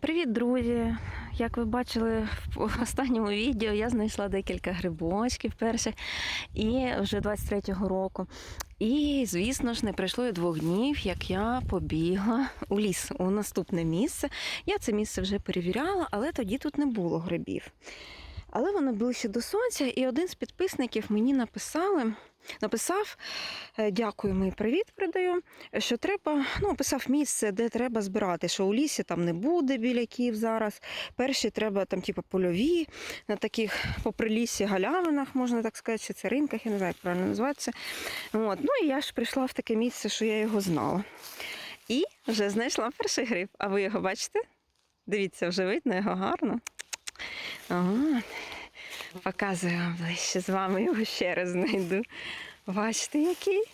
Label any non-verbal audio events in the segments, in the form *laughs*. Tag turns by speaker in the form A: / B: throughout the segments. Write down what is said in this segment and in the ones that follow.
A: Привіт, друзі! Як ви бачили в останньому відео, я знайшла декілька грибочків перших і вже 23-го року. І, звісно ж, не пройшло і двох днів, як я побігла у ліс у наступне місце. Я це місце вже перевіряла, але тоді тут не було грибів. Але воно ближче до сонця, і один з підписників мені написали, написав, е, дякую, мій привіт передаю, що треба, ну, описав місце, де треба збирати, що у лісі там не буде біляків зараз. Перші треба там, типу, польові, на таких попри лісі галявинах, можна так сказати, чи це ринках, я не знаю, як правильно називається. От. Ну і я ж прийшла в таке місце, що я його знала. І вже знайшла перший гриб. А ви його бачите? Дивіться, вже видно його гарно. Ага. Показую вам ближче з вами його ще раз знайду. Бачите, який?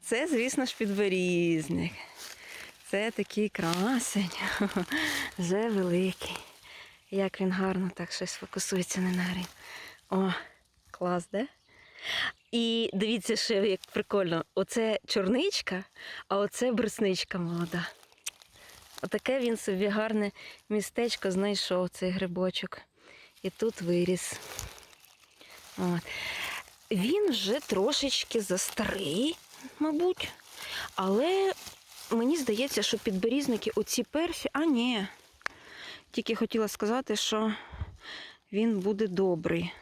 A: Це, звісно ж, підберізник. Це такий красень. *laughs* Вже великий. Як він гарно так щось фокусується на нарі. О, клас, де? І дивіться, ще як прикольно. Оце чорничка, а оце брусничка молода. Отаке він собі гарне містечко знайшов, цей грибочок. І тут виріс. От. Він вже трошечки застарий, мабуть. Але мені здається, що підберізники оці перші, а ні. Тільки хотіла сказати, що він буде добрий.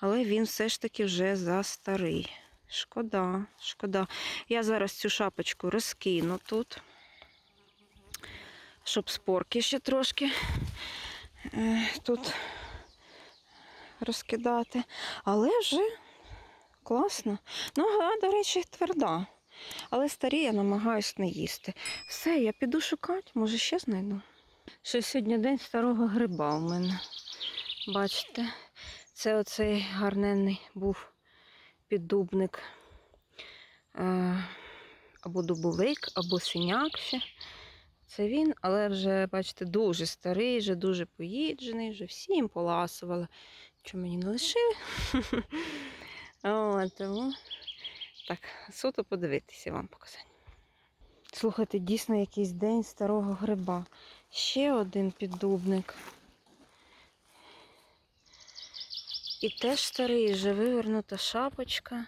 A: Але він все ж таки вже застарий. Шкода, шкода. Я зараз цю шапочку розкину тут щоб спорки ще трошки е, тут розкидати. Але вже класно. Нога, до речі, тверда. Але старі я намагаюсь не їсти. Все, я піду шукати, може ще знайду. Ще сьогодні день старого гриба у мене. Бачите, це оцей гарненний був піддубник. Е, або дубовик, або синяк ще. Це він, але вже, бачите, дуже старий, вже дуже поїджений, вже всі їм поласували. Що мені не лишили. *laughs* О, тому так, суто подивитися вам показати. Слухайте, дійсно якийсь день старого гриба. Ще один піддубник. І теж старий, вже вивернута шапочка.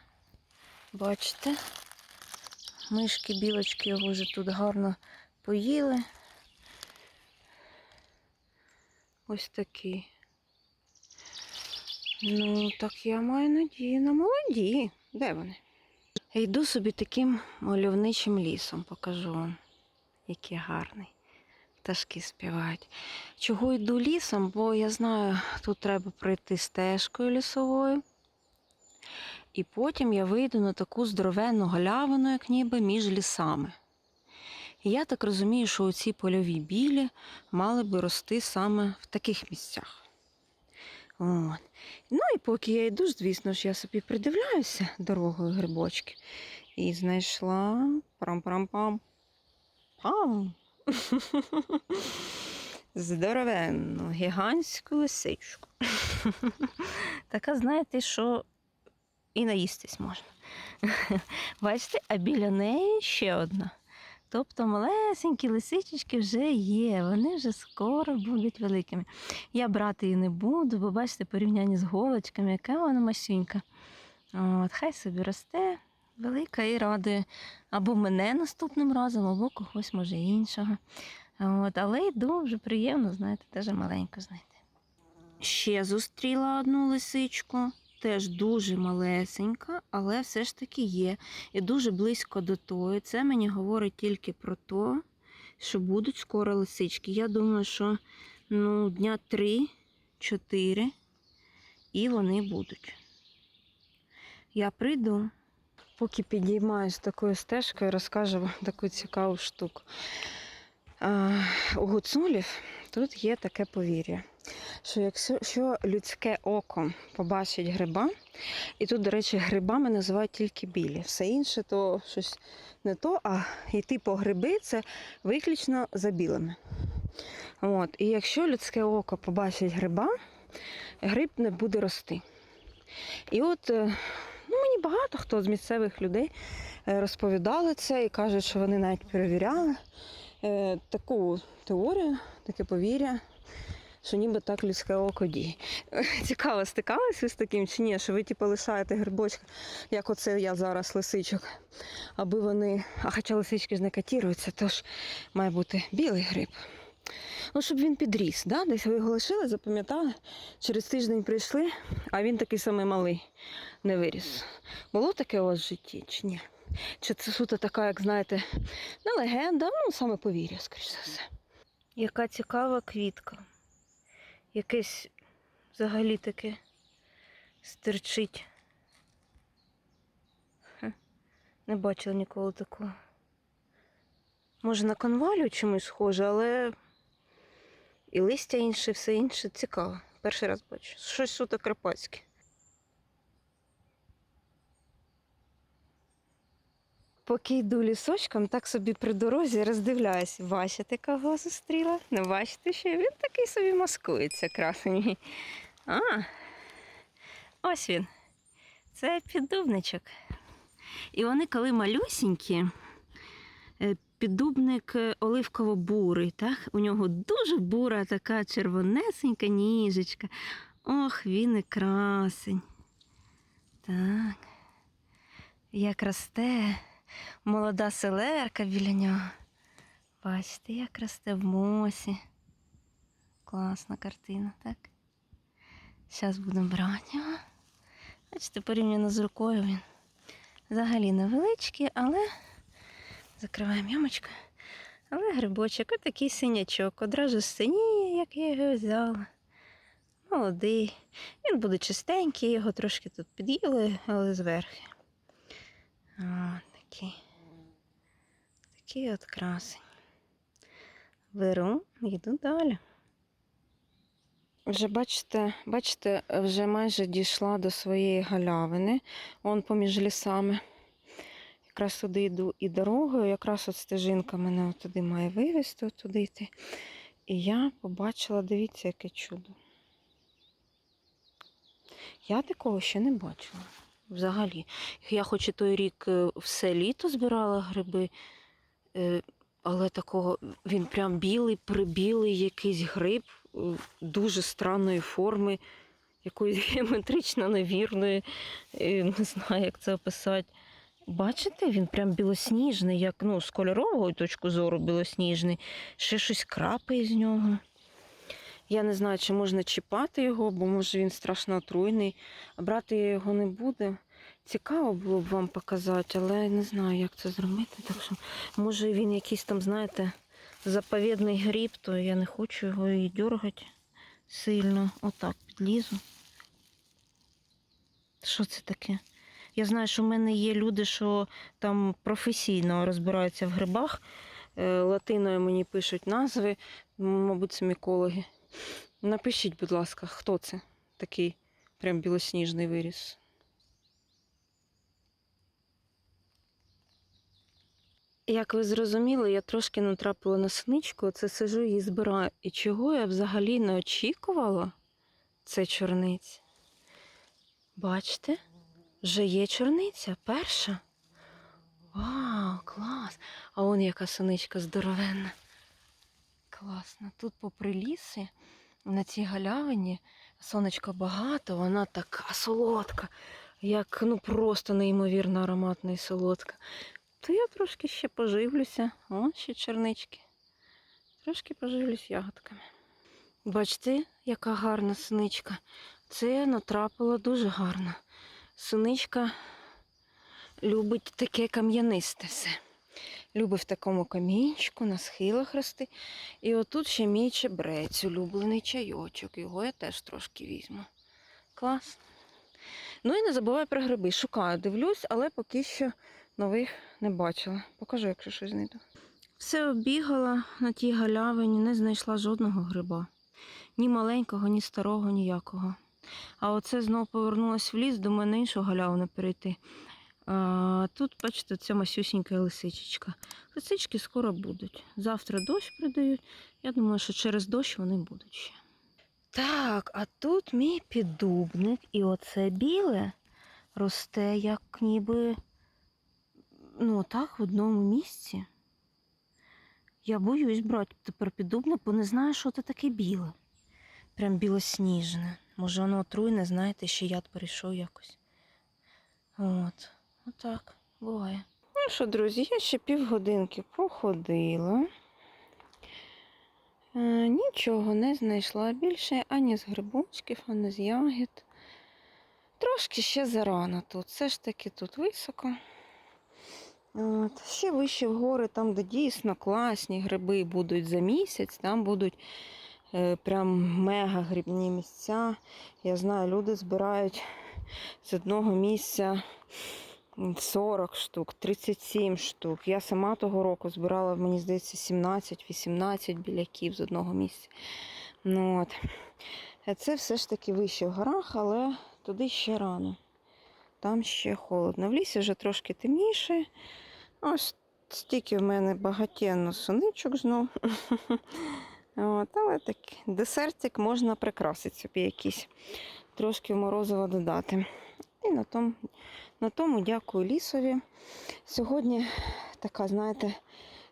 A: Бачите? Мишки, білочки його вже тут гарно поїли. Ось такі. Ну, так я маю надію на молоді. Де вони? Йду собі таким мальовничим лісом, покажу вам, який гарний. Пташки співають. Чого йду лісом? Бо я знаю, тут треба пройти стежкою лісовою. І потім я вийду на таку здоровенну галявину, як ніби між лісами. Я так розумію, що ці польові білі мали би рости саме в таких місцях. От. Ну і поки я йду, звісно ж, я собі придивляюся дорогою грибочки. І знайшла парам-парам-пам. Пам. *laughs* Здоровенну, гігантську лисичку. *laughs* така, знаєте, що і наїстись можна. *laughs* Бачите, а біля неї ще одна. Тобто малесенькі лисичечки вже є, вони вже скоро будуть великими. Я брати її не буду, бо бачите, порівняння з голочками, яка вона масюнька. От, Хай собі росте, велика і радує або мене наступним разом, або когось, може, іншого. От, Але й дуже приємно, знаєте, теж маленько знайти. Ще зустріла одну лисичку теж дуже малесенька, але все ж таки є. І дуже близько до тої. Це мені говорить тільки про те, що будуть скоро лисички. Я думаю, що ну, дня 3-4 і вони будуть. Я прийду, поки підіймаюсь такою стежкою, розкажу вам таку цікаву штуку. У гуцулів тут є таке повір'я що якщо людське око побачить гриба, і тут, до речі, грибами називають тільки білі. Все інше то щось не то, а йти по гриби це виключно за білими. От. І якщо людське око побачить гриба, гриб не буде рости. І от е, ну, мені багато хто з місцевих людей е, розповідали це і кажуть, що вони навіть перевіряли. Е, таку теорію, таке повір'я, що ніби так людське око діє. *laughs* Цікаво, стикалися з таким чи ні, що ви типу, лишаєте грибочка, як оце я зараз лисичок, аби вони. А хоча лисички ж не катіруються, тож має бути білий гриб. Ну, щоб він підріс, да? десь ви його лишили, запам'ятали, через тиждень прийшли, а він такий самий малий не виріс. Було таке у вас в житті чи ні? Чи це суто така, як знаєте, не легенда, ну саме повір'я, скоріш за все. Яка цікава квітка. Якесь взагалі таке стерчить. Не бачила ніколи такого. Може, на конвалю чимось схоже, але і листя інше, все інше цікаво. Перший раз бачу. Щось суто карпатське. Поки йду лісочком, так собі при дорозі роздивляюсь. Бачите, кого зустріла? Не бачите, що він такий собі маскується, красень. А, ось він. Це піддубничок. І вони, коли малюсінькі, е, піддубник е, оливково-бурий, так? У нього дуже бура така червонесенька ніжечка. Ох, він і красень. Так. Як росте молода селерка біля нього. Бачите, як росте в мосі. Класна картина, так? Зараз будемо брати його. Бачите, порівняно з рукою він взагалі невеличкий, але закриваємо ямочку. Але грибочок, отакий синячок, одразу синіє, як я його взяла. Молодий. Він буде чистенький, його трошки тут під'їли, але зверху. О, такий. Такий от красень. Беру, йду далі. Вже бачите, бачите, вже майже дійшла до своєї галявини. Вон поміж лісами. Якраз туди йду і дорогою, якраз от стежинка мене от туди має вивезти, от туди йти. І я побачила, дивіться, яке чудо. Я такого ще не бачила. Взагалі. Я хоч і той рік е, все літо збирала гриби, е, але такого він прям білий, прибілий якийсь гриб е, дуже странної форми, якоїсь *laughs* геометрично невірної. Не знаю, як це описати. Бачите, він прям білосніжний, як ну, з кольорового точки зору білосніжний. Ще щось крапає з нього. Я не знаю, чи можна чіпати його, бо може він страшно отруйний. Брати я його не буду. Цікаво було б вам показати, але я не знаю, як це зробити. Так що, може він якийсь там, знаєте, заповідний гріб, то я не хочу його і дергати сильно. Отак підлізу. Що це таке? Я знаю, що в мене є люди, що там професійно розбираються в грибах. Е, Латиною мені пишуть назви, мабуть, це мікологи. Напишіть, будь ласка, хто це такий прям білосніжний виріс. Як ви зрозуміли, я трошки натрапила на синичку, це сижу і збираю. І чого я взагалі не очікувала, це чорниця. Бачите? Вже є чорниця, перша. Вау, клас! А он яка синичка здоровенна. Класно. Тут попри ліси, на цій галявині сонечка багато, вона така солодка, як ну просто неймовірно ароматна і солодка. То я трошки ще поживлюся. О, ще чернички. Трошки поживлюсь ягодками. Бачите, яка гарна синичка. Це натрапила дуже гарно. Синичка любить таке кам'янисте все. Любить в такому камінчику, на схилах рости. І отут ще мій чебрець, улюблений чайочок. Його я теж трошки візьму. Клас. Ну і не забувай про гриби. Шукаю, дивлюсь, але поки що нових не бачила. Покажу, якщо щось знайду. Все оббігала на тій галявині, не знайшла жодного гриба. Ні маленького, ні старого, ніякого. А оце знову повернулась в ліс, до мене іншу галявину перейти. А, тут, бачите, ця масюсінька лисичечка. Лисички скоро будуть. Завтра дощ придають. Я думаю, що через дощ вони будуть ще. Так, а тут мій піддубник, і оце біле росте, як ніби ну, так, в одному місці. Я боюсь брати тепер піддубне, бо не знаю, що це таке біле. Прям білосніжне. Може, воно отруйне, знаєте, ще яд перейшов якось. От, отак, буває. Ну що, друзі, я ще півгодинки походила. Е, нічого не знайшла більше ані з грибочків, ані з ягід. Трошки ще зарано тут. Все ж таки тут високо. От. Ще вище в гори, там, де дійсно класні гриби будуть за місяць, там будуть е, прям мега грибні місця. Я знаю, люди збирають з одного місця 40 штук, 37 штук. Я сама того року збирала, мені здається, 17-18 біляків з одного місця. Ну, от. Е, Це все ж таки вище в горах, але туди ще рано. Там ще холодно. В лісі вже трошки темніше. Ось стільки в мене багатенно соничок знов. *laughs* От, але так, десертик можна прикрасити собі якийсь. Трошки морозива додати. І на тому, на тому дякую лісові. Сьогодні така, знаєте,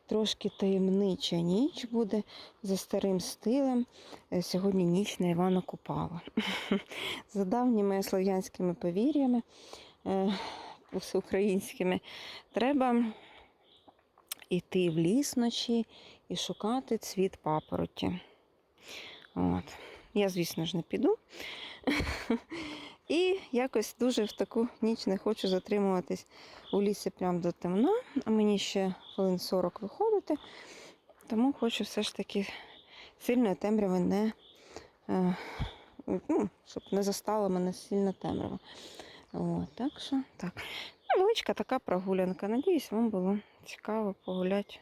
A: трошки таємнича ніч буде за старим стилем. Е, Сьогодні ніч на Івана Купала. *laughs* За давніми слов'янськими повір'ями е, всеукраїнськими, треба йти в ліс вночі і шукати цвіт папороті. От. Я, звісно ж, не піду. *laughs* І якось дуже в таку ніч не хочу затримуватись у лісі прямо до темна, а мені ще хвилин 40 виходити. Тому хочу все ж таки сильної темряви не, е, ну, щоб не застала мене сильна темрява. От, так що так. Невеличка така прогулянка. Надіюсь, вам було цікаво погуляти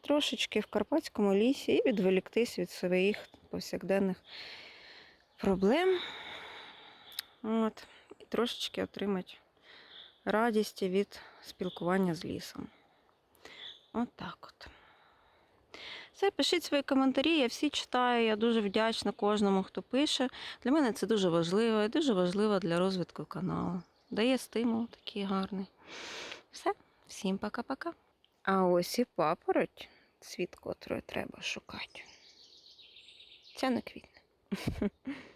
A: трошечки в Карпатському лісі і відволіктись від своїх повсякденних проблем. От. І трошечки отримати радість від спілкування з лісом. От так от. Все, пишіть свої коментарі, я всі читаю. Я дуже вдячна кожному, хто пише. Для мене це дуже важливо і дуже важливо для розвитку каналу. Дає стимул такий гарний. Все, всім пока-пока. А ось і папороть, цвіт котрої треба шукати. Ця не квітне. *laughs*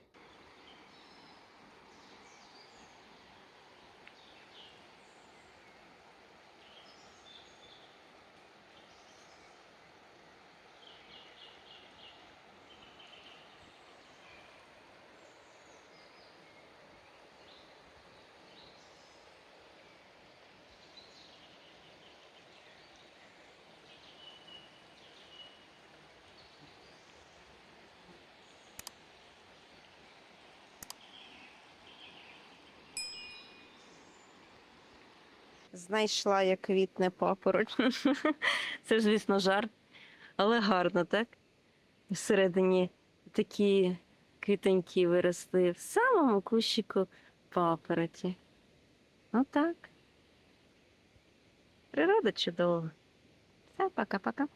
A: Знайшла як квітне папороть. *laughs* Це звісно, жарт, але гарно, так? Всередині такі квітоньки виросли в самому кущику папороті. Ну так. Природа чудова. Все, пока-пока.